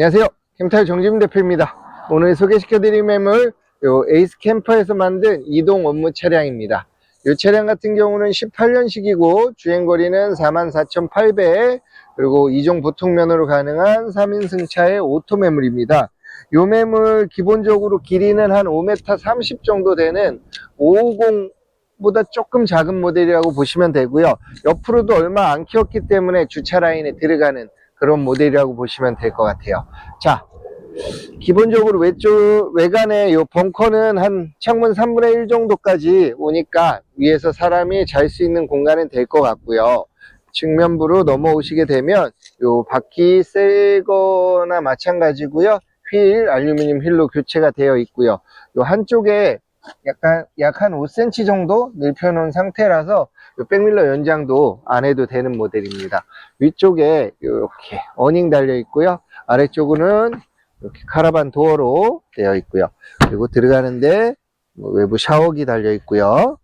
안녕하세요. 캠타일 정지민 대표입니다. 오늘 소개시켜드릴 매물, 요 에이스 캠퍼에서 만든 이동 업무 차량입니다. 이 차량 같은 경우는 18년식이고 주행거리는 44,800 그리고 이종 보통면허로 가능한 3인 승차의 오토 매물입니다. 요 매물 기본적으로 길이는 한 5m 30 정도 되는 550 보다 조금 작은 모델이라고 보시면 되고요. 옆으로도 얼마 안 키웠기 때문에 주차 라인에 들어가는 그런 모델이라고 보시면 될 것 같아요. 자, 기본적으로 외쪽, 외관에 요 벙커는 한 창문 3분의 1 정도까지 오니까 위에서 사람이 잘 수 있는 공간은 될 것 같고요. 측면부로 넘어오시게 되면 요 바퀴 새거나 마찬가지고요. 휠, 알루미늄 휠로 교체가 되어 있고요. 요 한쪽에 약간 약 한 5cm 정도 넓혀 놓은 상태라서 요 백밀러 연장도 안 해도 되는 모델입니다. 위쪽에 이렇게 어닝 달려 있고요. 아래쪽은 이렇게 카라반 도어로 되어 있고요. 그리고 들어가는데 뭐 외부 샤워기 달려 있고요.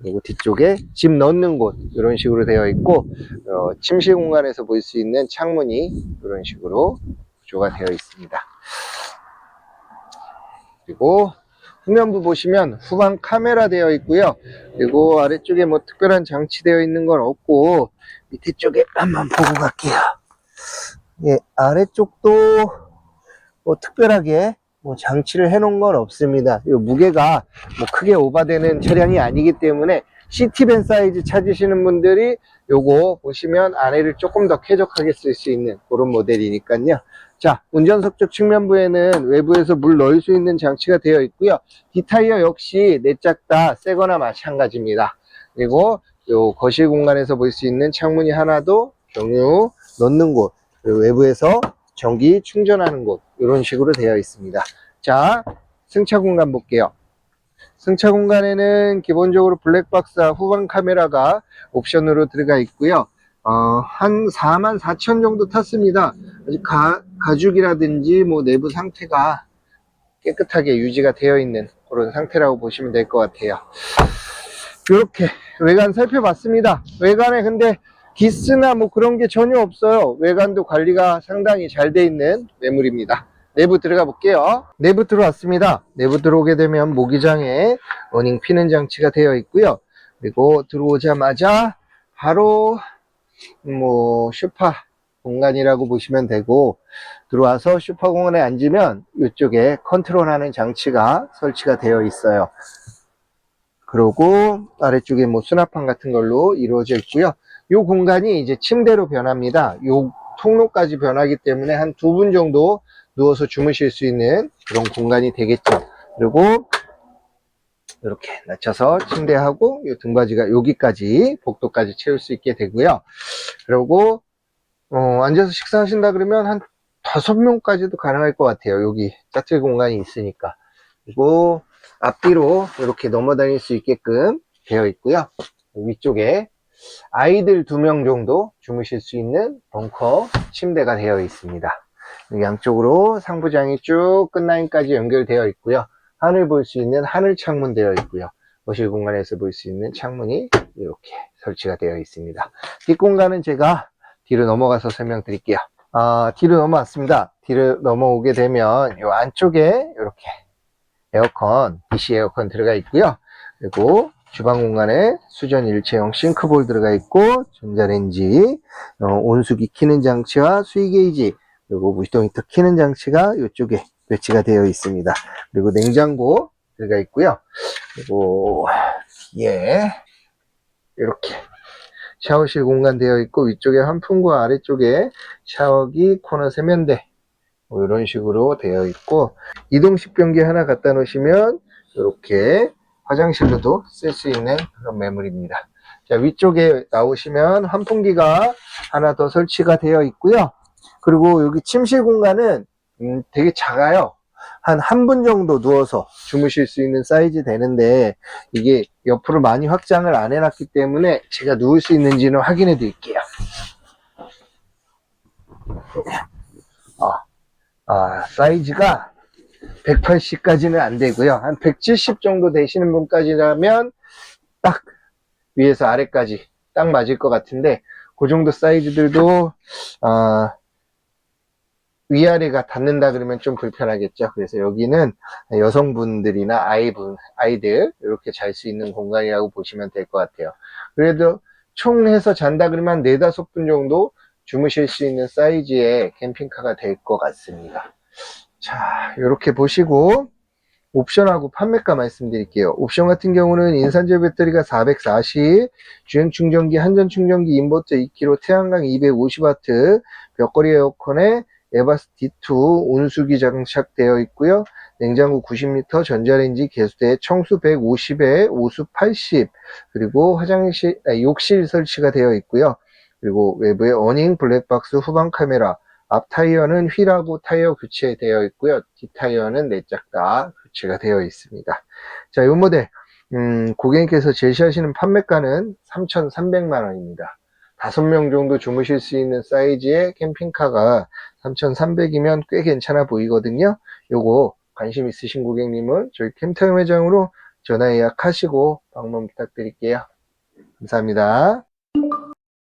그리고 뒤쪽에 짐 넣는 곳 이런 식으로 되어 있고 어, 침실 공간에서 볼 수 있는 창문이 이런 식으로 구조가 되어 있습니다. 그리고 후면부 보시면 후방 카메라 되어 있고요. 그리고 아래쪽에 뭐 특별한 장치 되어 있는 건 없고 밑에 쪽에 한번 보고 갈게요. 예, 아래쪽도 뭐 특별하게 뭐 장치를 해 놓은 건 없습니다. 이 무게가 뭐 크게 오버되는 차량이 아니기 때문에 시티밴 사이즈 찾으시는 분들이 요거 보시면 안에를 조금 더 쾌적하게 쓸 수 있는 그런 모델이니까요. 자, 운전석 쪽 측면부에는 외부에서 물 넣을 수 있는 장치가 되어 있고요. 뒷타이어 역시 내짝 다 새거나 마찬가지입니다. 그리고 요 거실 공간에서 볼 수 있는 창문이 하나도 경유 넣는 곳, 외부에서 전기 충전하는 곳, 이런 식으로 되어 있습니다. 자, 승차 공간 볼게요. 승차 공간에는 기본적으로 블랙박스와 후방 카메라가 옵션으로 들어가 있고요. 어, 한 4만 4천 정도 탔습니다. 아직 가, 가죽이라든지 뭐 내부 상태가 깨끗하게 유지가 되어 있는 그런 상태라고 보시면 될 것 같아요. 이렇게 외관 살펴봤습니다. 외관에 근데 기스나 뭐 그런 게 전혀 없어요. 외관도 관리가 상당히 잘 돼 있는 매물입니다. 내부 들어가 볼게요. 내부 들어왔습니다. 내부 들어오게 되면 모기장에 어닝 피는 장치가 되어 있고요. 그리고 들어오자마자 바로 뭐 슈퍼 공간이라고 보시면 되고 들어와서 슈퍼 공간에 앉으면 이쪽에 컨트롤하는 장치가 설치가 되어 있어요. 그리고 아래쪽에 뭐 수납판 같은 걸로 이루어져 있고요. 이 공간이 이제 침대로 변합니다. 이 통로까지 변하기 때문에 한 두 분 정도 누워서 주무실 수 있는 그런 공간이 되겠죠. 그리고 이렇게 낮춰서 침대하고 이 등받이가 여기까지 복도까지 채울 수 있게 되고요. 그리고 어, 앉아서 식사하신다 그러면 한 다섯 명까지도 가능할 것 같아요. 여기 짜투리 공간이 있으니까. 그리고 앞뒤로 이렇게 넘어다닐 수 있게끔 되어 있고요. 위쪽에 아이들 두 명 정도 주무실 수 있는 벙커 침대가 되어 있습니다. 양쪽으로 상부장이 쭉 끝라인까지 연결되어 있고요. 하늘 볼 수 있는 하늘 창문 되어 있고요. 거실 공간에서 볼 수 있는 창문이 이렇게 설치가 되어 있습니다. 뒷공간은 제가 뒤로 넘어가서 설명드릴게요. 아, 뒤로 넘어왔습니다. 뒤로 넘어오게 되면 이 안쪽에 이렇게 에어컨, DC 에어컨 들어가 있고요. 그리고 주방 공간에 수전 일체형 싱크볼 들어가 있고 전자레인지, 어, 온수기 키는 장치와 수위 게이지, 그리고 무시동 히터 키는 장치가 이쪽에 배치가 되어 있습니다. 그리고 냉장고 들어가 있고요. 그리고 예 이렇게 샤워실 공간 되어 있고 위쪽에 환풍구와 아래쪽에 샤워기 코너 세면대 뭐 이런 식으로 되어 있고 이동식 변기 하나 갖다 놓으시면 이렇게 화장실로도 쓸 수 있는 그런 매물입니다. 자, 위쪽에 나오시면 환풍기가 하나 더 설치가 되어 있고요. 그리고 여기 침실 공간은 음, 되게 작아요. 한 한 분 정도 누워서 주무실 수 있는 사이즈 되는데 이게 옆으로 많이 확장을 안 해놨기 때문에 제가 누울 수 있는지는 확인해 드릴게요. 아, 아, 사이즈가 180까지는 안 되고요. 한 170 정도 되시는 분까지라면 딱 위에서 아래까지 딱 맞을 것 같은데 그 정도 사이즈들도 아, 위아래가 닿는다 그러면 좀 불편하겠죠. 그래서 여기는 여성분들이나 아이분, 아이들 이렇게 잘 수 있는 공간이라고 보시면 될 것 같아요. 그래도 총 해서 잔다 그러면 네다섯 분 정도 주무실 수 있는 사이즈의 캠핑카가 될 것 같습니다. 자, 이렇게 보시고 옵션하고 판매가 말씀드릴게요. 옵션 같은 경우는 인산철 배터리가 440, 주행 충전기, 한전 충전기, 인버터 2kg, 태양광 250W, 벽걸이 에어컨에 에바스 D2 온수기 장착되어 있고요. 냉장고 90리터, 전자레인지 개수대, 청수 150에 오수 80, 그리고 화장실, 아, 욕실 설치가 되어 있고요. 그리고 외부에 어닝, 블랙박스, 후방 카메라, 앞 타이어는 휠하고 타이어 교체되어 있고요. 뒷 타이어는 네짝다 교체가 되어 있습니다. 자, 이 모델, 음, 고객님께서 제시하시는 판매가는 3,300만 원입니다. 다섯 명 정도 주무실 수 있는 사이즈의 캠핑카가 3,300이면 꽤 괜찮아 보이거든요. 요거 관심 있으신 고객님은 저희 캠타임 매장으로 전화 예약하시고 방문 부탁드릴게요. 감사합니다.